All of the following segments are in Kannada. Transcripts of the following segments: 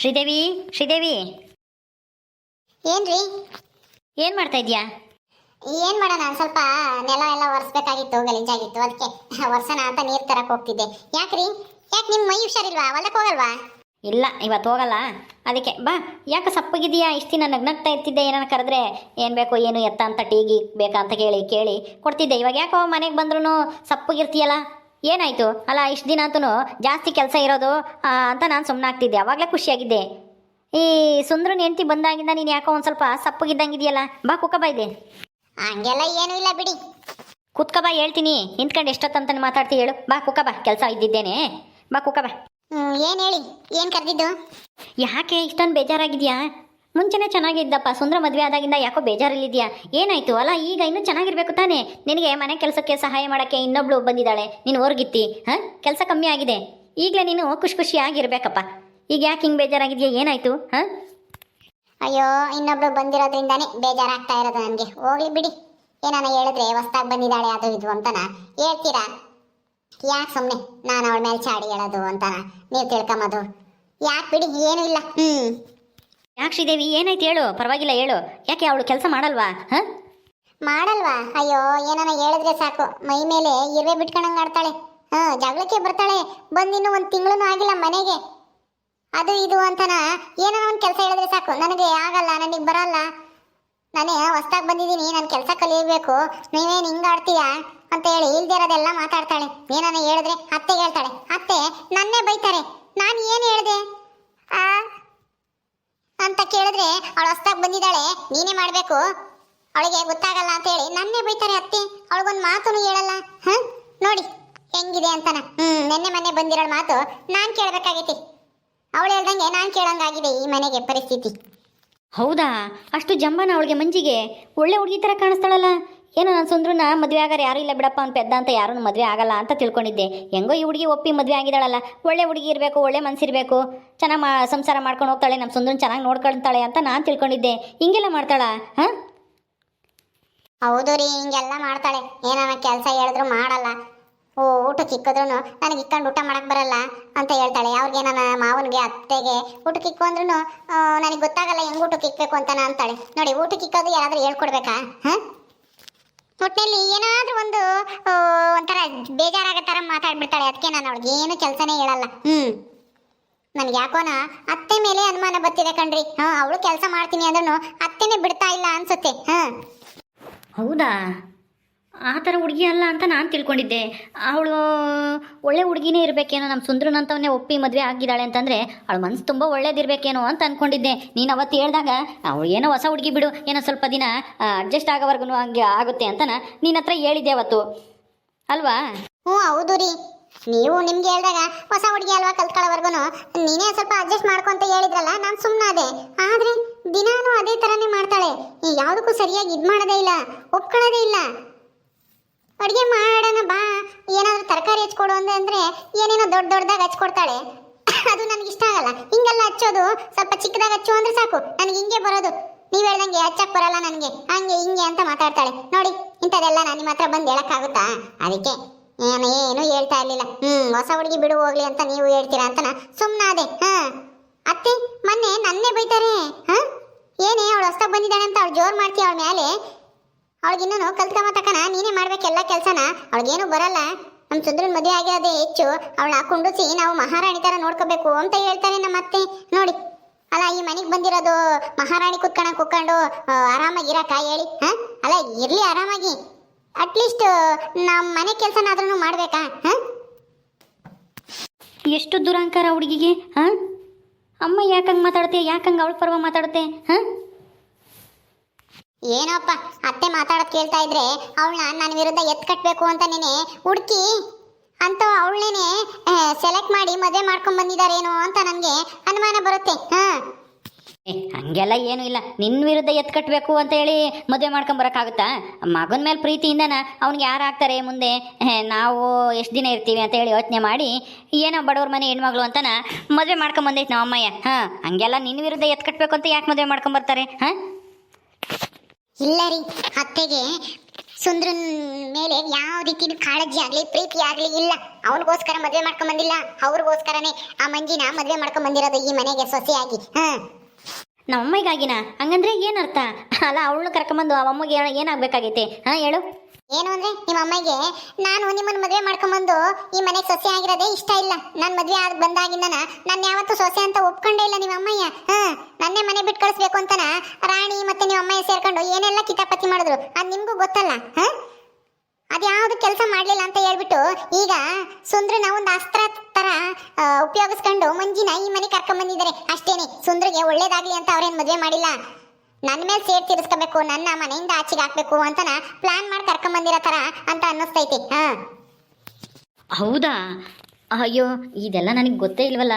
ಶ್ರೀದೇವಿ ಶ್ರೀದೇವಿ. ಏನ್ರಿ? ಏನು ಮಾಡ್ತಾ ಇದೀಯಾ? ಏನ್ ಮಾಡೋಣ ಸ್ವಲ್ಪ ನೆಲ ಎಲ್ಲ ಒರೆಸ್ಬೇಕಾಗಿತ್ತು ಗಲೀಜಾಗಿತ್ತು ಅದಕ್ಕೆ ಒರ್ಸನ ಅಂತ ನೀರ್ ತರಕ್ ಹೋಗ್ತಿದ್ದೆ. ಯಾಕ್ರಿ? ಯಾಕೆ ನಿಮ್ಮ ಮೈ ಹುಷಾರಿಲ್ವಾ? ಹೊಲಕ್ ಹೋಗಲ್ವಾ? ಇಲ್ಲ ಇವತ್ತು ಹೋಗಲ್ಲ. ಅದಕ್ಕೆ ಬಾ ಯಾಕೆ ಸಪ್ಪಗಿದೆಯಾ? ಇಷ್ಟು ದಿನ ನಗ್ನಗ್ತಾ ಇರ್ತಿದ್ದೆ ಏನಾನ ಕರೆದ್ರೆ? ಏನು ಬೇಕು ಏನು ಎತ್ತ ಅಂತ ಟೀಗಿ ಬೇಕಾ ಅಂತ ಕೇಳಿ ಕೇಳಿ ಕೊಡ್ತಿದ್ದೆ. ಇವಾಗ ಯಾಕೋ ಮನೆಗೆ ಬಂದ್ರೂ ಸಪ್ಪಗಿರ್ತೀಯಲ್ಲ? ಏನಾಯಿತು? ಅಲ್ಲ ಇಷ್ಟು ದಿನ ಅಂತೂ ಜಾಸ್ತಿ ಕೆಲಸ ಇರೋದು ಅಂತ ನಾನು ಸುಮ್ಮನಾಗ್ತಿದ್ದೆ ಅವಾಗಲೇ ಖುಷಿಯಾಗಿದ್ದೆ. ಈ ಸುಂದ್ರನ ಹೆಂಡ್ತಿ ಬಂದಾಗಿಂದ ನೀನು ಯಾಕೋ ಒಂದು ಸ್ವಲ್ಪ ಸಪ್ಪಗಿದ್ದಂಗಿದೆಯಲ್ಲ ಬಾ ಕುಕ್ಕ ಬಾ ಇದೆ ಹಂಗೆಲ್ಲ ಏನೂ ಇಲ್ಲ ಬಿಡಿ. ಕುತ್ಕ ಬಾ ಹೇಳ್ತೀನಿ. ನಿಂತ್ಕೊಂಡು ಎಷ್ಟೊತ್ತಂತ ಮಾತಾಡ್ತಿ ಹೇಳು. ಬಾ ಕುಕ್ಕ ಬಾ ಕೆಲಸ ಇದ್ದಿದ್ದೇನೆ. ಬಾ ಕುಕ್ಕ ಬಾ. ಏನು ಏನ್ ಹೇಳಿ? ಏನು ಕರೆದಿದ್ದು? ಯಾಕೆ ಇಷ್ಟೊಂದು ಬೇಜಾರಾಗಿದ್ಯಾ? ಮುಂಚೆನೇ ಚೆನ್ನಾಗಿದ್ದಪ್ಪ. ಸುಂದರ ಮದುವೆ ಆದಾಗಿಂದ ಯಾಕೋ ಬೇಜಾರಲ್ಲಿದ್ಯಾ ಏನಾಯ್ತು? ಅಲ್ಲ, ಈಗ ಇನ್ನೂ ಚೆನ್ನಾಗಿರ್ಬೇಕು ತಾನೇ? ನಿನಗೆ ಮನೆ ಕೆಲಸಕ್ಕೆ ಸಹಾಯ ಮಾಡೋಕ್ಕೆ ಇನ್ನೊಬ್ಳು ಬಂದಿದ್ದಾಳೆ. ನೀನು ಹೊರಗಿತ್ತಿ ಹಾಂ? ಕೆಲಸ ಕಮ್ಮಿ ಆಗಿದೆ. ಈಗಲೇ ನೀನು ಖುಷಿ ಖುಷಿಯಾಗಿರ್ಬೇಕಪ್ಪ ಈಗ ಯಾಕೆ ಹಿಂಗೆ ಬೇಜಾರಾಗಿದೆಯಾ? ಏನಾಯ್ತು, ಹಾಂ? ಅಯ್ಯೋ, ಇನ್ನೊಬ್ಳು ಬಂದಿರೋದ್ರಿಂದಾನೇ ಬೇಜಾರಾಗ್ತಾ ಇರೋದು ನನಗೆ. ಹೋಗ್ಲಿ ಬಿಡಿ. ಏನಾನ ಹೇಳಿದ್ರೆ ಹೊಸ್ದಾಗ್ ಬಂದಿದ್ದಾಳೆ, ಅದು ಇದು ಅಂತನ. ಹೇಳ್ತೀರಾ? ಯಾಕೆ ಸುಮ್ಮನೆ ನಾನು ಅವಳ ಮೇಲೆ ಚಾಡಿ ಹೇಳೋದು ಅಂತನ. ನೀವು ತಿಳ್ಕೊಂಬೋದು ಯಾಕೆ ಬಿಡಿ? ಏನೂ ಇಲ್ಲ. ಹ್ಮ್. ಯಾಕೆ ಶ್ರೀದೇವಿ ಏನಾಯ್ತು ಹೇಳು? ಪರವಾಗಿಲ್ಲ, ಹೇಳು. ಯಾಕೆ ಅವಳು ಕೆಲಸ ಮಾಡಲ್ವಾ? ಮಾಡಲ್ವಾ? ಅಯ್ಯೋ, ಏನಾನ ಹೇಳಿದ್ರೆ ಸಾಕು. ಮೈ ಮೇಲೆ ಇರುವೆ ಬಿಟ್ಕೊಂಡಂಗೆ ಆಡ್ತಾಳೆ. ಹಾ, ಜಗಳಕ್ಕೆ ಬರ್ತಾಳೆ. ಬಂದಿನ್ನು ಒಂದು ತಿಂಗಳೂ ಆಗಿಲ್ಲ ಮನೆಗೆ. ಅದು ಇದು ಅಂತನ ಏನಾನ ಒಂದು ಕೆಲಸ ಹೇಳಿದ್ರೆ ಸಾಕು. ನನಗೆ ಆಗಲ್ಲ, ನನಗೆ ಬರಲ್ಲ. ನಾನೇ ಹೊಸ್ದಾಗಿ ಬಂದಿದ್ದೀನಿ, ನಾನು ಕೆಲಸ ಕಲಿಯಬೇಕು. ನೀವೇನು ಹಿಂಗೆ ಆಡ್ತೀಯಾ? ಅಂತ ಹೇಳಿ ಇಲ್ದೇ ಇರೋದೆಲ್ಲ ಮಾತಾಡ್ತಾಳೆ. ಏನಾನ ಹೇಳಿದ್ರೆ ಅತ್ತೆ ಹೇಳ್ತಾಳೆ. ಅತ್ತೆ, ನನ್ನೇ ಬೈತಾರೆ. ನಾನು ಏನು ಹೇಳಿದೆ? ಆ ಅಂತ ಕೇಳಿದ್ರೆ ಅವಳು ಹೊಸ್ದಾಗಿ ಬಂದಿದ್ದಾಳೆ, ನೀನೇ ಮಾಡಬೇಕು. ಅವಳಿಗೆ ಗೊತ್ತಾಗಲ್ಲ ಅಂತ ಹೇಳಿ ನನ್ನೇ ಬೈತಾರೆ ಅತ್ತೆ. ಅವಳಿಗೊಂದು ಮಾತನ್ನು ಹೇಳಲ್ಲ. ಹ ನೋಡಿ, ಹೆಂಗಿದೆ ಅಂತಾನ. ಹ್ಮ್, ನೆನ್ನೆ ಮನೆ ಬಂದಿರೋ ಮಾತು ನಾನು ಕೇಳ್ಬೇಕಾಗೈತಿ. ಅವಳು ಹೇಳ್ದಂಗೆ ನಾನು ಕೇಳಂಗಾಗಿದೆ ಈ ಮನೆಗೆ ಪರಿಸ್ಥಿತಿ. ಹೌದಾ? ಅಷ್ಟು ಜಂಬನ ಅವಳಿಗೆ ಮಂಜಿಗೆ ಒಳ್ಳೆ ಹುಡುಗಿ ಥರ ಕಾಣಿಸ್ತಾಳಲ್ಲ. ಏನೋ ನಾನು ಸುಂದ್ರನ ಮದುವೆ ಆಗಾರ ಯಾರು ಇಲ್ಲ ಬಿಡಪ್ಪ, ಅವ್ನು ಪೆದ್ದ ಅಂತ ಯಾರೂ ಮದುವೆ ಆಗಲ್ಲ ಅಂತ ತಿಳ್ಕೊಂಡಿದ್ದೆ. ಹೆಂಗೋ ಈ ಹುಡುಗಿ ಒಪ್ಪಿ ಮದುವೆ ಆಗಿದ್ದಾಳಲ್ಲ, ಒಳ್ಳೆ ಹುಡುಗಿ ಇರಬೇಕು, ಒಳ್ಳೆ ಮನಸ್ಸಿರಬೇಕು ಚೆನ್ನಾಗಿ ಮಾ, ಸಂಸಾರ ಮಾಡ್ಕೊಂಡು ಹೋಗ್ತಾಳೆ ನಮ್ಮ ಸುಂದ್ರನ ಚೆನ್ನಾಗಿ ನೋಡ್ಕೊಳ್ತಾಳೆ ಅಂತ ನಾನು ತಿಳ್ಕೊಂಡಿದ್ದೆ. ಹಿಂಗೆಲ್ಲ ಮಾಡ್ತಾಳ, ಹಾಂ? ಹೌದು ರೀ, ಹಿಂಗೆಲ್ಲ ಮಾಡ್ತಾಳೆ. ಏನಾನ ಕೆಲಸ ಹೇಳಿದ್ರು ಮಾಡಲ್ಲ. ಓ ಊಟ ಇಕ್ಕಿದ್ರು ನನಗೆ ಇಕ್ಕೊಂಡು ಊಟ ಮಾಡಕ್ಕೆ ಬರಲ್ಲ ಅಂತ ಹೇಳ್ತಾಳೆ. ಅವ್ರಿಗೆ ನನ್ನ ಮಾವನಿಗೆ, ಅತ್ತೆಗೆ ಊಟ ಇಕ್ಕು ಅಂದ್ರೂ ನನಗೆ ಗೊತ್ತಾಗಲ್ಲ ಹೆಂಗ್ ಊಟಕ್ಕೆ ಇಕ್ಬೇಕು ಅಂತಾನ ಅಂತಾಳೆ. ನೋಡಿ, ಊಟಕ್ಕೆ ಇಕ್ಕೋದು ಯಾರಾದರೂ ಹೇಳ್ಕೊಡ್ಬೇಕಾ, ಹಾಂ? ಒಟ್ಟಿನಲ್ಲಿ ಏನಾದ್ರೂ ಒಂದು ಒಂಥರ ಬೇಜಾರಾಗೋ ಥರ ಮಾತಾಡ್ಬಿಡ್ತಾಳೆ. ಅದಕ್ಕೆ ನಾನು ಅವಳಿಗೆ ಏನು ಕೆಲಸನೇ ಹೇಳಲ್ಲ. ಹ್ಮ್. ನನಗೆ ಯಾಕೋನ ಅತ್ತೆ ಮೇಲೆ ಅನುಮಾನ ಬರ್ತಿದೆ ಕಣ್ರಿ. ಹಾಂ, ಅವಳು ಕೆಲಸ ಮಾಡ್ತೀನಿ ಅಂದ್ರೂ ಅತ್ತೆನೇ ಬಿಡ್ತಾ ಇಲ್ಲ ಅನ್ಸುತ್ತೆ. ಹಾಂ. ಹೌದಾ? ಆ ಥರ ಹುಡುಗಿ ಅಲ್ಲ ಅಂತ ನಾನು ತಿಳ್ಕೊಂಡಿದ್ದೆ. ಅವಳು ಒಳ್ಳೆ ಹುಡುಗಿನೇ ಇರಬೇಕೇನೋ ನಮ್ಮ ಸುಂದ್ರನಂತವನ್ನೇ ಒಪ್ಪಿ ಮದುವೆ ಆಗಿದ್ದಾಳೆ ಅಂತಂದರೆ ಅವಳ ಮನಸ್ಸು ತುಂಬ ಒಳ್ಳೇದಿರಬೇಕೇನೋ ಅಂತ ಅಂದ್ಕೊಂಡಿದ್ದೆ ನೀನು ಅವತ್ತು ಹೇಳಿದಾಗ, ಅವಳು ಏನೋ ಹೊಸ ಹುಡುಗಿ ಬಿಡು, ಏನೋ ಸ್ವಲ್ಪ ದಿನ ಅಡ್ಜಸ್ಟ್ ಆಗೋವರೆಗೂ ಹಂಗೆ ಆಗುತ್ತೆ ಅಂತ ನಿನ್ನ ಹತ್ರ ಹೇಳಿದ್ದೆ ಅವತ್ತು. ಅಲ್ವಾ? ಹ್ಞೂ, ಹೌದು ರೀ. ನೀವು ನಿಮ್ಗೆ ಹೇಳಿದಾಗ ಹೊಸ ಹುಡುಗಿ ಅಲ್ವಾ ಕಲ್ತ್ಕೊಳ್ಳೋವರೆಗೂ ನೀನೇ ಸ್ವಲ್ಪ ಅಡ್ಜಸ್ಟ್ ಮಾಡ್ಕೊಂತ ಹೇಳಿದ್ರಲ್ಲ, ನಾನು ಸುಮ್ಮನಾದೆ ಆದರೆ ದಿನಾನು ಅದೇ ಥರನೇ ಮಾಡ್ತಾಳೆ. ಯಾವುದಕ್ಕೂ ಸರಿಯಾಗಿ ಇದು ಮಾಡೋದೇ ಇಲ್ಲ, ಒಪ್ಕೊಳ್ಳೋದೇ ಇಲ್ಲ. ಅಡುಗೆ ಮಾಡೋಣ ಬಾ. ಏನಾದರೂ ತರಕಾರಿ ಹಚ್ಕೊಡು ಅಂದೆ ಅಂದರೆ ಏನೇನೋ ದೊಡ್ಡ ದೊಡ್ಡದಾಗ ಹಚ್ಕೊಡ್ತಾಳೆ. ಅದು ನನಗೆ ಇಷ್ಟ ಆಗಲ್ಲ. ಹಿಂಗೆಲ್ಲ ಹಚ್ಚೋದು ಸ್ವಲ್ಪ ಚಿಕ್ಕದಾಗ ಹಚ್ಚು ಅಂದ್ರೆ ಸಾಕು. ನನಗೆ ಹಿಂಗೆ ಬರೋದು. ನೀವು ಹೇಳ್ದಂಗೆ ಹಚ್ಚಕ್ಕೆ ಬರಲ್ಲ ನನಗೆ. ಹಂಗೆ, ಹಿಂಗೆ ಅಂತ ಮಾತಾಡ್ತಾಳೆ. ನೋಡಿ ಇಂಥದ್ದೆಲ್ಲ ನಾನು ನಿಮ್ಮ ಹತ್ರ ಬಂದು ಹೇಳೋಕ್ಕಾಗುತ್ತಾ? ಅದಕ್ಕೆ ಏನು ಏನು ಹೇಳ್ತಾ ಇರಲಿಲ್ಲ. ಹ್ಞೂ ಹೊಸ ಹುಡುಗಿ ಬಿಡು ಹೋಗ್ಲಿ ಅಂತ ನೀವು ಹೇಳ್ತೀರಾ ಅಂತ ಸುಮ್ಮನಾದೆ ಹಾಂ. ಅತ್ತೆ, ಮೊನ್ನೆ ನನ್ನೇ ಬೈತಾರೆ. ಹಾಂ? ಏನೇ, ಅವಳು ಹೊಸ್ದಾಗ ಬಂದಿದ್ದಾಳೆ ಅಂತ ಅವ್ಳು ಜೋರು ಮಾಡ್ತೀವಿ ಅವಳ ಮೇಲೆ ಅವಳಿಗಿನ್ನೂ ಕಲ್ತ್ಕೊಂಬತಕನ ನೀನೇ ಮಾಡ್ಬೇಕೆಲ್ಲ ಕೆಲಸನ. ಅವಳಿಗೇನು ಬರಲ್ಲ. ನಮ್ಮ ಚಂದ್ರನ ಮದುವೆ ಆಗಿರೋದೇ ಹೆಚ್ಚು ಅವಳ ಕುಂಡಿಸಿ ನಾವು ಮಹಾರಾಣಿ ಥರ ನೋಡ್ಕೋಬೇಕು ಅಂತ ಹೇಳ್ತಾರೆ ನಮ್ಮ ಅತ್ತೆ. ನೋಡಿ, ಅಲ್ಲ, ಈ ಮನೆಗೆ ಬಂದಿರೋದು ಮಹಾರಾಣಿ ಕುತ್ಕೊಂಡ ಕುತ್ಕೊಂಡು ಆರಾಮಾಗಿ ಇರಕ್ಕ ಹೇಳಿ, ಹ? ಅಲ್ಲ, ಇರಲಿ ಆರಾಮಾಗಿ. ಅಟ್ಲೀಸ್ಟ್ ನಮ್ಮ ಮನೆ ಕೆಲಸನಾದ್ರೂ ಮಾಡ್ಬೇಕಾ, ಹ? ಎಷ್ಟು ದುರಂಕಾರ ಹುಡುಗಿಗೆ, ಹಾಂ? ಅಮ್ಮ ಯಾಕಂಗೆ ಮಾತಾಡುತ್ತೆ, ಯಾಕಂಗೆ ಅವಳ ಪರ್ವ ಮಾತಾಡುತ್ತೆ, ಹಾಂ? ಏನೋಪ್ಪ, ಅತ್ತೆ ಮಾತಾಡೋದು ಕೇಳ್ತಾ ಇದ್ರೆ ಅವಳನ್ನ ನನ್ನ ವಿರುದ್ಧ ಎತ್ ಕಟ್ಟಬೇಕು ಅಂತ ನೀನೆ ಹುಡುಕಿ ಅಂತ ಅವಳನ್ನೇ ಸೆಲೆಕ್ಟ್ ಮಾಡಿ ಮದುವೆ ಮಾಡ್ಕೊಂಡ್ ಬಂದಿದಾರೇನೋ ಅಂತ ನನಗೆ ಅನುಮಾನ ಬರುತ್ತೆ. ಹಾ. ಹಂಗೆಲ್ಲ ಏನು ಇಲ್ಲ. ನಿನ್ನ ವಿರುದ್ಧ ಎತ್ ಕಟ್ಟಬೇಕು ಅಂತ ಹೇಳಿ ಮದುವೆ ಮಾಡ್ಕೊಂಬರೋಕ್ಕಾಗುತ್ತಾ ಮಗನ ಮೇಲೆ ಪ್ರೀತಿಯಿಂದನ ಅವ್ನಿಗೆ ಯಾರು ಆಗ್ತಾರೆ ಮುಂದೆ? ನಾವು ಎಷ್ಟು ದಿನ ಇರ್ತೀವಿ ಅಂತ ಹೇಳಿ ಯೋಚನೆ ಮಾಡಿ ಏನೋ ಬಡವ್ರ ಮನೆ ಹೆಣ್ಮಗಳು ಅಂತನ ಮದುವೆ ಮಾಡ್ಕೊಂಬಂದೈತೆ ನಮ್ಮ ಅಮ್ಮಯ್ಯ ಹಾಂ, ಹಂಗೆಲ್ಲ ನಿನ್ನ ವಿರುದ್ಧ ಎತ್ ಕಟ್ಟಬೇಕು ಅಂತ ಯಾಕೆ ಮದುವೆ ಮಾಡ್ಕೊಂಬರ್ತಾರೆ ಹಾಂ? ಇಲ್ಲ ರೀ, ಅತ್ತೆಗೆ ಸುಂದ್ರನ್ ಮೇಲೆ ಯಾವ ರೀತಿ ಕಾಳಜಿ ಆಗ್ಲಿ, ಪ್ರೀತಿ ಆಗ್ಲಿ ಇಲ್ಲ. ಅವನಿಗೋಸ್ಕರ ಮದ್ವೆ ಮಾಡ್ಕೊಂಡ್ ಬಂದಿಲ್ಲ, ಅವ್ರಿಗೋಸ್ಕರನೇ ಆ ಮಂಜಿನ ಮದ್ವೆ ಮಾಡ್ಕೊಂಡ್ ಬಂದಿರೋದು ಈ ಮನೆಗೆ ಸೊಸೆಯಾಗಿ, ಹಾ. ನಮ್ಮ ಅಮ್ಮಗಾಗಿನ ಹಂಗಂದ್ರೆ ಏನರ್ಥ? ಅಲ್ಲ, ಅವಳನ್ನ ಕರ್ಕೊಂಬಂದು ಆ ಅಮ್ಮಗೆ ಏನಾಗಬೇಕಾಗೈತೆ? ಹಾಂ, ಹೇಳು. ಏನು ಅಂದ್ರೆ ನಿಮ್ಮ ಅಮ್ಮಗೆ ನಾನು ನಿಮ್ಮನ್ನ ಮದುವೆ ಮಾಡ್ಕೊಂಬಂದು ಈ ಮನೆಗೆ ಸೊಸೆ ಆಗಿರೋದೇ ಇಷ್ಟ ಇಲ್ಲ. ನಾನು ಮದುವೆ ಆಗ ಬಂದಾಗಿಂದನ ನಾನು ಯಾವತ್ತೂ ಸೊಸೆ ಅಂತ ಒಪ್ಕೊಂಡೇ ಇಲ್ಲ ನಿಮ್ಮ ಅಮ್ಮಯ್ಯ. ಹಾ, ನನ್ನೇ ಮನೆ ಬಿಟ್ಟು ಕಳಿಸ್ಬೇಕು ಅಂತನ ರಾಣಿ ಮತ್ತೆ ನಿಮ್ಮ ಅಮ್ಮಯ್ಯ ಸೇರ್ಕೊಂಡು ಏನೆಲ್ಲ ಕಿತಾಪತಿ ಮಾಡಿದ್ರು, ಅದು ನಿಮ್ಗೂ ಗೊತ್ತಲ್ಲ? ಹಾ? ಅದ್ಯಾವುದು ಕೆಲಸ ಮಾಡ್ಲಿಲ್ಲ ಅಂತ ಹೇಳ್ಬಿಟ್ಟು ಈಗ ಸುಂದ್ರನ ಒಂದು ಅಸ್ತ್ರ ತರ ಉಪಯೋಗಿಸ್ಕೊಂಡು ಮಂಜಿನ ಈ ಮನೆ ಕರ್ಕೊಂಡ್ ಬಂದಿದ್ದಾರೆ ಅಷ್ಟೇನೆ, ಸುಂದ್ರಿಗೆ ಒಳ್ಳೇದಾಗ್ಲಿ ಅಂತ ಅವ್ರೇನ್ ಮದುವೆ ಮಾಡಿಲ್ಲ? ನನ್ನ ಮೇಲೆ ಸೇರ್ ತೀರಿಸ್ಕೋಬೇಕು ನನ್ನ ಮನೆಯಿಂದ ಆಚೆಗೆ ಹಾಕ್ಬೇಕು ಅಂತನ ಪ್ಲಾನ್ ಮಾಡಿ ಕರ್ಕೊಂಡ್ ಬಂದಿರೋ ತರ ಅಂತ ಅನ್ನಿಸ್ತೈತಿ. ಹಾ. ಹೌದಾ? ಅಯ್ಯೋ ಇದೆಲ್ಲ ನನಗೆ ಗೊತ್ತೇ ಇಲ್ವಲ್ಲ.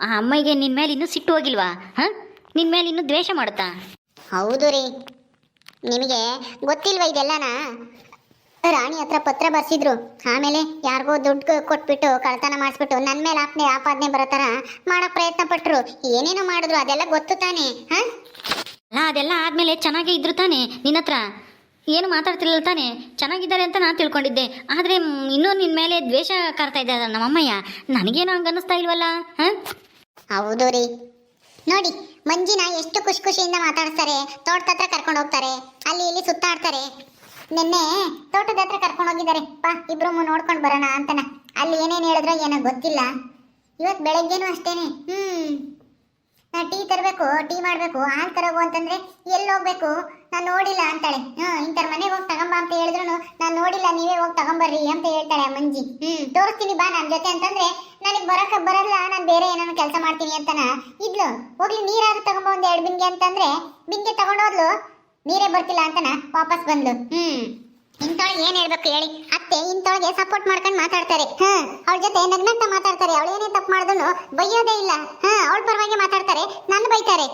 ಆ ಅಮ್ಮಗೆ ನಿನ್ನ ಮೇಲೆ ಇನ್ನೂ ಸಿಟ್ಟು ಹೋಗಿಲ್ವಾ? ಹಾಂ? ನಿನ್ನ ಮೇಲೆ ಇನ್ನೂ ದ್ವೇಷ ಮಾಡುತ್ತಾ? ಹೌದು ರೀ. ನಿಮಗೆ ಗೊತ್ತಿಲ್ವಾ ಇದೆಲ್ಲನ? ರಾಣಿ ಹತ್ರ ಪತ್ರ ಬರ್ಸಿದ್ರು. ಆಮೇಲೆ ಯಾರಿಗೋ ದುಡ್ಡು ಕೊಟ್ಬಿಟ್ಟು ಕಳ್ತನ ಮಾಡಿಸ್ಬಿಟ್ಟು ನನ್ನ ಮೇಲೆ ಆಪ್ನೆ ಆಪಾದನೆ ಬರೋ ಥರ ಮಾಡೋ ಪ್ರಯತ್ನ ಪಟ್ರು. ಏನೇನೋ ಮಾಡಿದ್ರು ಅದೆಲ್ಲ ಗೊತ್ತು ತಾನೇ? ಹಾ? ಅಲ್ಲ ಅದೆಲ್ಲ ಆದಮೇಲೆ ಚೆನ್ನಾಗೇ ಇದ್ರು ತಾನೆ ನಿನ್ನ ಹತ್ರ? ಏನು ಮಾತಾಡ್ತಿರಲಿಲ್ಲ ತಾನೆ? ಚೆನ್ನಾಗಿದ್ದಾರೆ ಅಂತ ನಾನು ತಿಳ್ಕೊಂಡಿದ್ದೆ. ಆದರೆ ಇನ್ನೂ ನಿನ್ನ ಮೇಲೆ ದ್ವೇಷ ಕಾರ್ತಾ ಇದ್ದಾರೆ ನಮ್ಮಮ್ಮಯ್ಯ ನನಗೇನು ಹಂಗೆ ಅನ್ನಿಸ್ತಾ ಇಲ್ವಲ್ಲ? ಹೌದು ರೀ. ನೋಡಿ, ಮಂಜಿನ ಎಷ್ಟು ಖುಷಿ ಖುಷಿಯಿಂದ ಮಾತಾಡ್ತಾರೆ ತೋಟದ ಹತ್ರ ಕರ್ಕೊಂಡು ಹೋಗ್ತಾರೆ. ಅಲ್ಲಿ ಇಲ್ಲಿ ಸುತ್ತಾಡ್ತಾರೆ. ನಿನ್ನೆ ತೋಟದ ಹತ್ರ ಕರ್ಕೊಂಡು ಹೋಗಿದ್ದಾರೆ. ಪಾ, ಇಬ್ರು ನೋಡ್ಕೊಂಡು ಬರೋಣ ಅಂತನ. ಅಲ್ಲಿ ಏನೇನು ಹೇಳಿದ್ರೋ ಏನೋ ಗೊತ್ತಿಲ್ಲ. ಇವತ್ತು ಬೆಳಗ್ಗೆನೂ ಅಷ್ಟೇನೆ. ಹ್ಮ್. ನಾ ಟೀ ತರಬೇಕು, ಟೀ ಮಾಡಬೇಕು, ಹಾಲು ತರಗು ಅಂತಂದ್ರೆ ಎಲ್ಲಿ ಹೋಗ್ಬೇಕು? ನಾನು ನೋಡಿಲ್ಲ ಅಂತಾಳೆ. ಹ್ಮ್, ಇಂಥರ ಮನೆಗೆ ಹೋಗಿ ತಗೊಂಬ ಅಂತ ಹೇಳಿದ್ರು ನಾನು ನೋಡಿಲ್ಲ, ನೀವೇ ಹೋಗಿ ತಗೊಂಬರ್ರಿ ಅಂತ ಹೇಳ್ತಾಳೆ ಮಂಜಿ. ಹ್ಞೂ ತೋರಿಸ್ತೀನಿ ಬಾ ನನ್ನ ಜೊತೆ ಅಂತಂದ್ರೆ ನನಗೆ ಬರೋಕೆ ಬರಲ್ಲ, ನಾನು ಬೇರೆ ಏನಾದ್ರು ಕೆಲಸ ಮಾಡ್ತೀನಿ ಅಂತನ ಇದ್ಲು. ಹೋಗ್ಲಿ, ನೀರಾದ್ರು ತಗೊಂಬ ಒಂದು ಎರಡು ಬಿಂಗೆ ಅಂತಂದ್ರೆ, ಬಿಂಗೆ ತಗೊಂಡೋದ್ಲು, ನೀರೇ ಬರ್ತಿಲ್ಲ ಅಂತನ ವಾಪಸ್ ಬಂದ್ಲು. ಹ್ಮ್. ಇಂಥೊಳಗೆ ಏನ್ ಹೇಳ್ಬೇಕು ಹೇಳಿ? ಅತ್ತೆ ಇಂಥವಳಿಗೆ ಸಪೋರ್ಟ್ ಮಾಡ್ಕೊಂಡು ಮಾತಾಡ್ತಾರೆ. ಹಾ, ಅವಳ ಜೊತೆ ನಗ್ನಗ್ತಾ ಮಾತಾಡ್ತಾರೆ. ಅವಳು ಏನೇ ತಪ್ಪು ಮಾಡಿದ್ರು ಬೈಯೋದೇ ಇಲ್ಲ. ಹಾ, ಅವಳ ಪರವಾಗಿ ಮಾತಾಡ್ತಾರೆ. ನನ್ನ ಬೈತಾರೆ.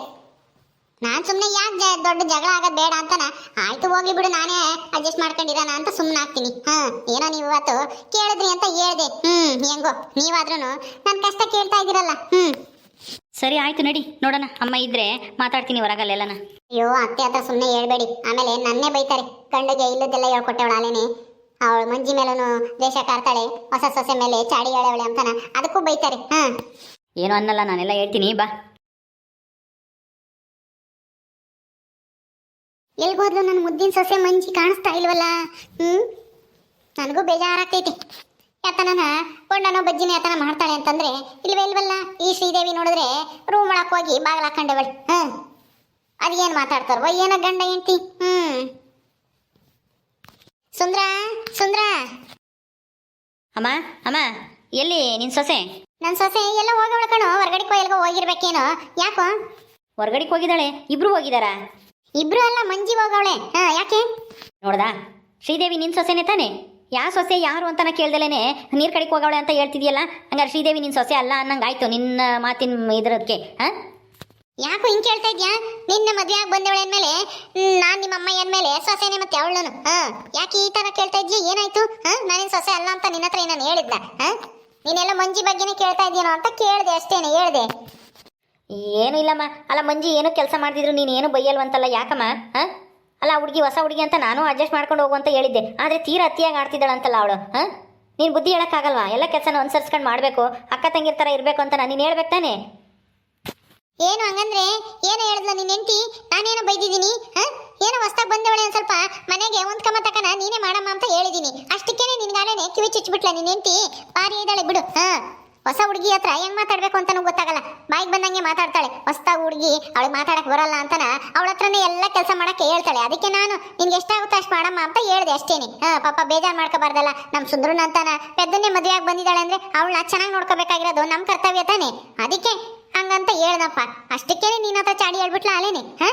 ನಾನ್ ಸುಮ್ಮನೆ ಯಾಕೆ ದೊಡ್ಡ ಜಗಳ ಆಗೋದ್ ಬೇಡ ಅಂತನ? ಆಯ್ತು ಹೋಗ್ಲಿ ಬಿಡು, ನಾನೇ ಅಡ್ಜಸ್ಟ್ ಮಾಡ್ಕೊಂಡಿರೋಣ ಅಂತ ಸುಮ್ನೆ ಆಗ್ತೀನಿ. ಹಾ, ಏನೋ ನೀವು ಇವತ್ತು ಕೇಳಿದ್ರಿ ಅಂತ ಹೇಳ್ದೆ. ಹ್ಮ್, ಹೆಂಗೋ ನೀವಾದ್ರೂ ನನ್ನ ಕಷ್ಟ ಕೇಳ್ತಾ ಇದ್ದೀರಲ್ಲ ಹ್ಮ್. ಸರಿ ಆಯ್ತು ನಡಿ. ನೋಡೋಣ. ಅಮ್ಮ ಇದ್ರೆ ಮಾತಾಡ್ತೀನಿ ಹೊರಗಲ್ಲೆಲ್ಲನ ಅಯ್ಯೋ ಅತ್ತೆ ಹತ್ರ ಸುಮ್ಮನೆ ಹೇಳ್ಬೇಡಿ. ಆಮೇಲೆ ನನ್ನೇ ಬೈತಾರೆ. ಕಣ್ಣಿಗೆ ಇಲ್ಲದೆಲ್ಲ ಹೇಳ್ಕೊಟ್ಟವಳು ಅಲ್ಲೇನೆ ಅವಳು ಮಂಜಿ ಮೇಲೂ ದೇಶ ಕಾರ್ತಾಳೆ ಹೊಸ ಸೊಸೆ ಮೇಲೆ ಚಾಡಿ ಹೇಳವಳೆ ಅಂತಾನ. ಅದಕ್ಕೂ ಬೈತಾರೆ. ಹಾ. ಏನು ಅನ್ನಲ್ಲ ನಾನೆಲ್ಲ ಹೇಳ್ತೀನಿ. ಬಾ. ಎಲ್ಗೋದ್ಲು ನನ್ನ ಮುದ್ದಿನ ಸೊಸೆ ಮಂಜಿ ಕಾಣಿಸ್ತಾ ಇಲ್ವಲ್ಲ? ಹ್ಮ್? ನನಗೂ ಬೇಜಾರಾಗ್ತೈತಿ. ಯಾತನ ಕೊಂಡನೋ ಬಜ್ಜಿನ ಯಾತನ ಮಾಡ್ತಾಳೆ ಅಂತಂದ್ರೆ ಇಲ್ವೇ ಇಲ್ವಲ್ಲ? ಈ ಶ್ರೀದೇವಿ ನೋಡಿದ್ರೆ ರೂಮ್ ಒಳಕ್ ಹೋಗಿ ಬಾಗಿಲು ಹಾಕೊಂಡವಳು. ಹ್ಮ್. ಅದೇನ್ ಮಾತಾಡ್ತಾರವ? ಏನೋ ಗಂಡ ಹೆಂತಿ ಹ್ಮ್. ಸುಂದ್ರ? ಸುಂದ್ರ? ಅಮ್ಮ ಅಮ್ಮ ಎಲ್ಲಿ ನಿನ್ ಸೊಸೆ? ನನ್ನ ಸೊಸೆ ಎಲ್ಲ ಹೋಗಿ ಕಣೋ. ಹೊರಗಡೆಕೋ ಎಲ್ಗೋ ಹೋಗಿರ್ಬೇಕೇನೋ. ಯಾಕೋ? ಹೊರಗಡೆಗೆ ಹೋಗಿದ್ದಾಳೆ. ಇಬ್ರು ಹೋಗಿದಾರ? ಇಬ್ರು ಅಲ್ಲ ಮಂಜಿ ಹೋಗವಳೆ. ಹಾ ಯಾಕೆ? ನೋಡ್ದಾ? ಶ್ರೀದೇವಿ ನಿನ್ ಸೊಸೆನೇ ತಾನೆ? ಯಾ ಸೊಸೆ ಯಾರು ಅಂತ ನಾ ಕೇಳ್ದಲೇನೆ ನೀರ್ ಕಡೆಗೆ ಹೋಗವಳೆ ಅಂತ ಹೇಳ್ತಿದ್ಯಲ್ಲ? ಹಂಗಾರೆ ಶ್ರೀದೇವಿ ನಿನ್ನ ಸೊಸೆ ಅಲ್ಲ ಅನ್ನಂಗಾಯ್ತು ನಿನ್ನ ಮಾತಿನ ಇದರದಕ್ಕೆ ಹಾಂ? ಯಾಕೋ ಹಿಂಗೆ ಕೇಳ್ತಾ ಇದ್ಯಾ? ನಿನ್ನ ಮದ್ವೆ ಆಗಿ ಬಂದವಳೆ ಅಂದ್ಮೇಲೆ ನಾನು ನಿಮ್ಮ ಅಮ್ಮ ಎನ್ಮೇಲೆ ಸೊಸೆನೆ ಮತ್ತೆ ಅವಳನು ಹಾಂ? ಯಾಕೆ ಈ ತರ ಕೇಳ್ತಾ ಇದ್ಯಾ? ಏನಾಯ್ತು? ಹಾಂ? ನಾನು ನಿನ್ನ ಸೊಸೆ ಅಲ್ಲ ಅಂತ ನಿನ್ನ ಹತ್ರ ನಾನು ಹೇಳಿದ್ನ ಹಾಂ? ನೀನೆಲ್ಲ ಮಂಜಿ ಬಗ್ಗೆನೇ ಕೇಳ್ತಾ ಇದೀನೋ ಅಂತ ಕೇಳ್ದೆ ಅಷ್ಟೇನೆ ಹೇಳ್ದೆ. ಏನು ಇಲ್ಲಮ್ಮ. ಅಲ್ಲ ಮಂಜಿ ಏನೋ ಕೆಲಸ ಮಾಡ್ತಿದ್ರು ನೀನು ಏನು ಬೈಯಲ್ವಂತಲ್ಲ ಯಾಕಮ್ಮ ಹಾಂ? ಅಲ್ಲ ಹುಡುಗಿ ಹೊಸ ಹುಡುಗಿ ಅಂತ ನಾನು ಅಡ್ಜಸ್ಟ್ ಮಾಡ್ಕೊಂಡು ಹೋಗು ಅಂತ ಹೇಳಿದ್ದೆ. ಆದರೆ ತೀರಾ ಅತಿಯಾಗಿ ಆಡ್ತಿದ್ದಾಳಂತಲ್ಲ ಅವಳು, ಹಾಂ? ನೀನು ಬುದ್ಧಿ ಹೇಳೋಕ್ಕಾಗಲ್ವಾ? ಎಲ್ಲ ಕೆಲಸನ ಅನುಸರಿಸ್ಕೊಂಡು ಮಾಡಬೇಕು. ಅಕ್ಕ ತಂಗಿರ ಥರ ಇರಬೇಕು ಅಂತ ನಾನು ನೀನು ಹೇಳ್ಬೇಕು ತಾನೆ? ಏನು ಹಂಗಂದ್ರೆ, ಏನು ಹೇಳಿದ್ಲ ನಿನ್ನ ಹೆಂಡತಿ? ನಾನೇನೋ ಬೈದಿದ್ದೀನಿ, ಹಾ? ಏನೋ ಹೊಸ್ದಾಗಿ ಬಂದವಳೆ ಒಂದು ಸ್ವಲ್ಪ, ಮನೆಗೆ ಒಂದು ಕಮ ತಕನ ನೀನೇ ಮಾಡಮ್ಮ ಅಂತ ಹೇಳಿದ್ದೀನಿ ಅಷ್ಟಕ್ಕೇನೆ ನಿನ್ಗಾಲೇನೆ ಕಿವಿ ಚುಚ್ಚಿಬಿಟ್ಲ ನಿನ್ನ ಹೆಂಡತಿ? ಪಾರಿ ಇದ್ದಾಳೆ ಬಿಡು, ಹಾ? ಹೊಸ ಹುಡುಗಿ ಹತ್ರ ಹೆಂಗ್ ಮಾತಾಡ್ಬೇಕು ಅಂತಾನೂ ಗೊತ್ತಾಗಲ್ಲ. ಬಾಯಿಗೆ ಬಂದಂಗೆ ಮಾತಾಡ್ತಾಳೆ. ಹೊಸ್ದಾಗ್ ಹುಡುಗಿ ಅವಳಿಗೆ ಮಾತಾಡಕ್ ಬರಲ್ಲ ಅಂತನ ಅವಳ ಹತ್ರನೇ ಎಲ್ಲ ಕೆಲಸ ಮಾಡಕ್ಕೆ ಹೇಳ್ತಾಳೆ. ಅದಕ್ಕೆ ನಾನು ನಿನ್ಗೆ ಎಷ್ಟಾಗುತ್ತೆ ಅಷ್ಟು ಮಾಡಮ್ಮ ಅಂತ ಹೇಳ್ದೆ ಅಷ್ಟೇನಿ. ಹಾ, ಪಾಪ ಬೇಜಾರ್ ಮಾಡ್ಕೋಬಾರ್ದಲ್ಲ. ನಮ್ ಸುಂದ್ರನ ಅಂತಾನ ಪೆದ್ದನ್ನೇ ಮದುವೆ ಆಗಿ ಬಂದಿದ್ದಾಳೆ ಅಂದ್ರೆ ಅವಳನ್ನ ಚೆನ್ನಾಗಿ ನೋಡ್ಕೋಬೇಕಾಗಿರೋದು ನಮ್ ಕರ್ತವ್ಯ ತಾನೆ. ಅದಕ್ಕೆ ಹಂಗಂತ ಹೇಳ್ದಪ್ಪ. ಅಷ್ಟಕ್ಕೇನೆ ನೀನ್ ಹತ್ರ ಚಾಡಿ ಹೇಳ್ಬಿಟ್ಲ ಅಲೇನೆ ಹಾ?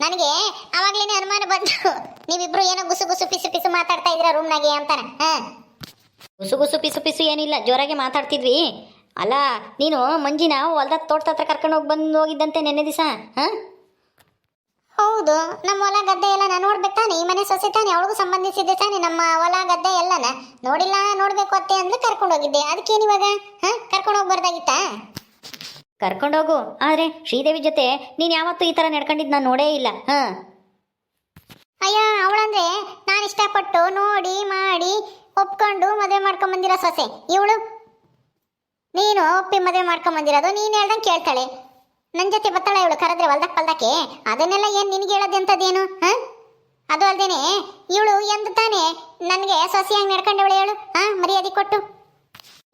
ನನಗೆ ಅವಾಗ್ಲೇನೆ ಅನುಮಾನ ಬಂತು. ನೀವಿಬ್ರು ಏನೋ ಗುಸು ಗುಸು ಪಿಸು ಪಿಸು ಮಾತಾಡ್ತಾ ಇದ್ರ ರೂಮ್ನಾಗೆ ಅಂತಾನ, ಹ? ಗುಸು ಗುಸು ಪಿಸು ಪಿಸು ಏನಿಲ್ಲ ಜೋರಾಗಿ ಮಾತಾಡ್ತಿದ್ವಿ. ಅಲ್ಲ ನೀನು ಮಂಜಿನ ಹೊಲ್ದ ತೋಟದ ಹತ್ರ ಕರ್ಕೊಂಡು ಹೋಗಿ ಬಂದು ಹೋಗಿದ್ದಂತೆ ನೆನ್ನೆ ದಿವಸ ಹಾಂ? ಹೌದು ನಮ್ಮ ಹೊಲ ಗದ್ದೆ ಎಲ್ಲ ನಾನು ನೋಡ್ಬೇಕು ತಾನೆ ಈ ಮನೆ ಸೊಸೆ ತಾನೆ ಅವಳಿಗೂ ಸಂಬಂಧಿಸಿದೆ ತಾನೆ ನಮ್ಮ ಹೊಲ ಗದ್ದೆ ಎಲ್ಲನ. ನೋಡಿಲ್ಲ ನೋಡ್ಬೇಕು ಅತ್ತೆ ಅಂದ್ರೆ ಕರ್ಕೊಂಡು ಹೋಗಿದ್ದೆ. ಅದಕ್ಕೇನು ಇವಾಗ ಹ? ಕರ್ಕೊಂಡು ಹೋಗ್ಬಾರ್ದಾಗಿತ್ತಾ ಕರ್ಕೊಂಡೋಗು ಆದರೆ ಶ್ರೀದೇವಿ ಜೊತೆ ನೀನು ಯಾವತ್ತೂ ಈ ಥರ ನಡ್ಕೊಂಡಿದ್ದು ನಾನು ನೋಡೇ ಇಲ್ಲ ಹಾಂ? ಅಯ್ಯ ಅವಳಂದ್ರೆ ನಾನು ಇಷ್ಟಪಟ್ಟು ನೋಡಿ ಮಾಡಿ ಒಪ್ಕೊಂಡು ಮದುವೆ ಮಾಡ್ಕೊಂಡ್ ಬಂದಿರೋ ಸೊಸೆ. ಇವಳು? ನೀನು ಒಪ್ಪಿ ಮದುವೆ ಮಾಡ್ಕೊಂಡ್ ಬಂದಿರೋದು? ನೀನು ಹೇಳ್ದಂಗೆ ಕೇಳ್ತಾಳೆ. ನನ್ನ ಜೊತೆ ಬತ್ತಾಳೆ ಇವಳು, ಕರೆದ್ರೆ ಹೊಲ್ದಕ್ ಪಲ್ದಕ್ಕೆ ಅದನ್ನೆಲ್ಲ ಏನ್ ನಿನ್ಗೆ ಹೇಳೋದಂತದೇನು ಹಾಂ? ಅದು ಅಲ್ದೇನೆ, ಇವಳು ಎಂದು ತಾನೇ ನನಗೆ ಸೊಸೆಯಾಗಿ ನಡ್ಕೊಂಡವಳು ಹೇಳು ಹಾಂ? ಮರ್ಯಾದೆ ಕೊಟ್ಟು.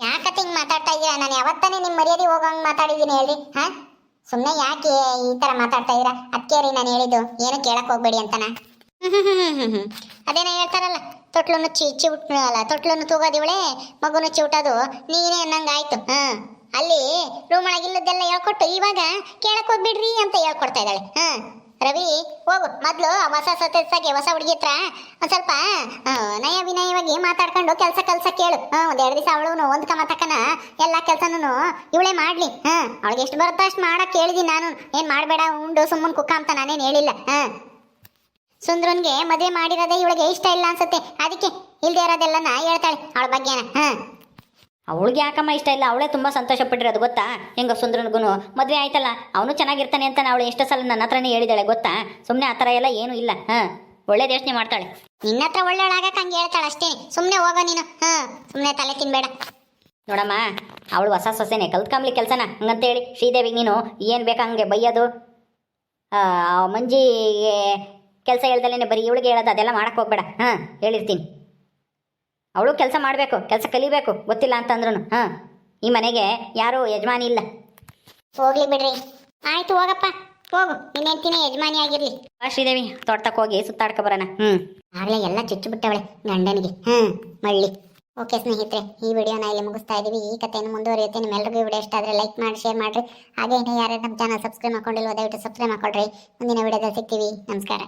ಯಾಕತ್ತೆ ಹಿಂಗೆ ಮಾತಾಡ್ತಾ ಇದೀರಾ ನಾನು ಯಾವತ್ತಾನೆ ನಿಮ್ಮ ಮರ್ಯಾದೆ ಹೋಗಂಗ್ ಮಾತಾಡಿದೀನಿ ಹೇಳ್ರಿ ಹಾಂ? ಸುಮ್ಮನೆ ಯಾಕೆ ಈ ತರ ಮಾತಾಡ್ತಾ ಇದೀರಾ ಅದಕ್ಕೆ ರೀ ನಾನು ಹೇಳಿದ್ದು. ಏನು ಕೇಳಕ್ ಹೋಗ್ಬೇಡಿ ಅಂತನ. ಅದೇನ ಹೇಳ್ತಾರಲ್ಲ ತೊಟ್ಲನ್ನು ಚಿ ಚಿವುಟ್ ಅಲ್ಲ ತೊಟ್ಲನ್ನು ತೂಗೋದಿವಳೆ ಮಗುನು ಚಿವುಟೋದು ನೀನೇ ಅನ್ನಂಗಾಯ್ತು ಹಾ. ಅಲ್ಲಿ ರೂಮ್ ಒಳಗಿಲ್ಲದೆಲ್ಲ ಹೇಳ್ಕೊಟ್ಟು ಇವಾಗ ಕೇಳಕ್ ಹೋಗ್ಬಿಡ್ರಿ ಅಂತ ಹೇಳ್ಕೊಡ್ತಾ ಇದ್ದಾಳೆ ಹಾ. ರವಿ ಹೋಗು ಮೊದ್ಲು ಹೊಸ ಸದಸ್ಯಗೆ ಹೊಸ ಹುಡುಗಿ ಹತ್ರ ಒಂದ್ ಸ್ವಲ್ಪ ಆ, ನಯ ವಿನಯವಾಗಿ ಮಾತಾಡ್ಕೊಂಡು ಕೆಲಸ ಕೆಲಸ ಕೇಳು ಹ್ಮ್ ಒಂದ್ ಎರಡು ದಿವಸ ಅವಳು ಒಂದು ಕಮ ತಕ್ಕನ ಎಲ್ಲಾ ಕೆಲ್ಸನೂ ಇವಳೇ ಮಾಡ್ಲಿ ಹಾ. ಅವಳಿಗೆ ಎಷ್ಟು ಬರುತ್ತೋ ಅಷ್ಟು ಮಾಡಕ್ ಕೇಳಿದಿ ನಾನು. ಏನ್ ಮಾಡ್ಬೇಡ ಉಂಡು ಸುಮ್ಮನ್ ಕುಕ್ಕ ಅಂತ ನಾನೇನ್ ಹೇಳಿಲ್ಲ ಹಾ. ಸುಂದ್ರನ್ಗೆ ಮದುವೆ ಮಾಡಿರೋದೇ ಇವಳಿಗೆ ಇಷ್ಟ ಇಲ್ಲ ಅನ್ಸುತ್ತೆ. ಅದಕ್ಕೆ ಇಲ್ದೇ ನಾ ಹೇಳ್ತಾಳೆ ಅವಳ ಬಗ್ಗೆನ. ಹಾಂ. ಅವಳಿಗೆ ಯಾಕಮ್ಮ ಇಷ್ಟ ಇಲ್ಲ? ಅವಳೇ ತುಂಬ ಸಂತೋಷ ಪಟ್ಟಿರೋದು ಗೊತ್ತಾ? ಹೆಂಗ ಸುಂದ್ರನ್ಗೂ ಮದುವೆ ಆಯ್ತಲ್ಲ ಅವನು ಚೆನ್ನಾಗಿರ್ತಾನೆ ಅಂತ ಅವಳು ಎಷ್ಟು ಸಲ ನನ್ನ ಹತ್ರನೇ ಹೇಳಿದಾಳೆ ಗೊತ್ತಾ? ಸುಮ್ಮನೆ ಆ ಥರ ಎಲ್ಲ ಏನೂ ಇಲ್ಲ. ಹಾಂ. ಒಳ್ಳೆ ಯೋಚನೆ ಮಾಡ್ತಾಳೆ. ನಿನ್ನ ಹತ್ರ ಒಳ್ಳೆಯೊಳಾಗಕ್ಕೆ ಹಂಗೆ ಹೇಳ್ತಾಳೆ ಅಷ್ಟೇ. ಸುಮ್ಮನೆ ಹೋಗೋ ನೀನು. ಹಾಂ. ಸುಮ್ಮನೆ ತಲೆ ತಿನ್ಬೇಡ. ನೋಡಮ್ಮ ಅವಳು ಹೊಸ ಸೊಸೆನೆ ಕಲ್ತ್ಕೊಂಬ್ಲಿ ಕೆಲಸನ ಹಂಗಂತೇಳಿ ಶ್ರೀದೇವಿಗೆ ನೀನು ಏನು ಬೇಕಾ ಹಂಗೆ ಬೈಯೋದು? ಮಂಜಿಗೆ ಕೆಲಸ ಹೇಳ್ದಲ್ಲೇ ಬರೀ ಇವಳಿಗೆ ಹೇಳೋದು ಅದೆಲ್ಲ ಮಾಡಕ್ಕೆ ಹೋಗ್ಬೇಡ. ಹಾಂ ಹೇಳಿರ್ತೀನಿ. ಅವಳು ಕೆಲಸ ಮಾಡಬೇಕು ಕೆಲಸ ಕಲಿಬೇಕು ಗೊತ್ತಿಲ್ಲ ಅಂತಂದ್ರೂ ಹಾಂ ಈ ಮನೆಗೆ ಯಾರೂ ಯಜಮಾನಿ ಇಲ್ಲ. ಹೋಗ್ಲಿ ಬಿಡ್ರಿ. ಆಯ್ತು ಹೋಗಪ್ಪ. ಹೋಗು. ನಿನ್ನ ಹೆಂಡ್ತಿನೇ ಯಜಮಾನಿ ಆಗಿರ್ಲಿ. ಬಾ ಶ್ರೀದೇವಿ ತೋಟಕ್ಕೆ ಹೋಗಿ ಸುತ್ತಾಡ್ಕೊ ಬರೋಣ. ಹ್ಞೂ ಆಗ್ಲೇ ಎಲ್ಲ ಚುಚ್ಚು ಬಿಟ್ಟವಳೆ ಗಂಡನಿಗೆ. ಹ್ಞೂ ಮಳ್ಳಿ. ಓಕೆ ಸ್ನೇಹಿತರೆ ಈ ವಿಡಿಯೋನ ಇಲ್ಲಿ ಮುಗಿಸ್ತಾ ಇದೀವಿ. ಈ ಕಥೆಯನ್ನು ಮುಂದುವರಿಯುತ್ತೆ. ನಿಮ್ಮೆಲ್ಲರಿಗೂ ವಿಡಿಯೋ ಇಷ್ಟ ಆದರೆ ಲೈಕ್ ಮಾಡಿ ಶೇರ್ ಮಾಡಿರಿ. ಹಾಗೆ ಇನ್ನು ಯಾರು ನಮ್ಮ ಚಾನಲ್ ಸಬ್ಸ್ಕ್ರೈಬ್ ಮಾಡ್ಕೊಂಡಿಲ್ಲ ದಯವಿಟ್ಟು ಸಬ್ಸ್ಕ್ರೈಬ್ ಮಾಡ್ಕೊಳ್ರಿ. ಮುಂದಿನ ವಿಡಿಯೋದಲ್ಲಿ ಸಿಗ್ತೀವಿ. ನಮಸ್ಕಾರ.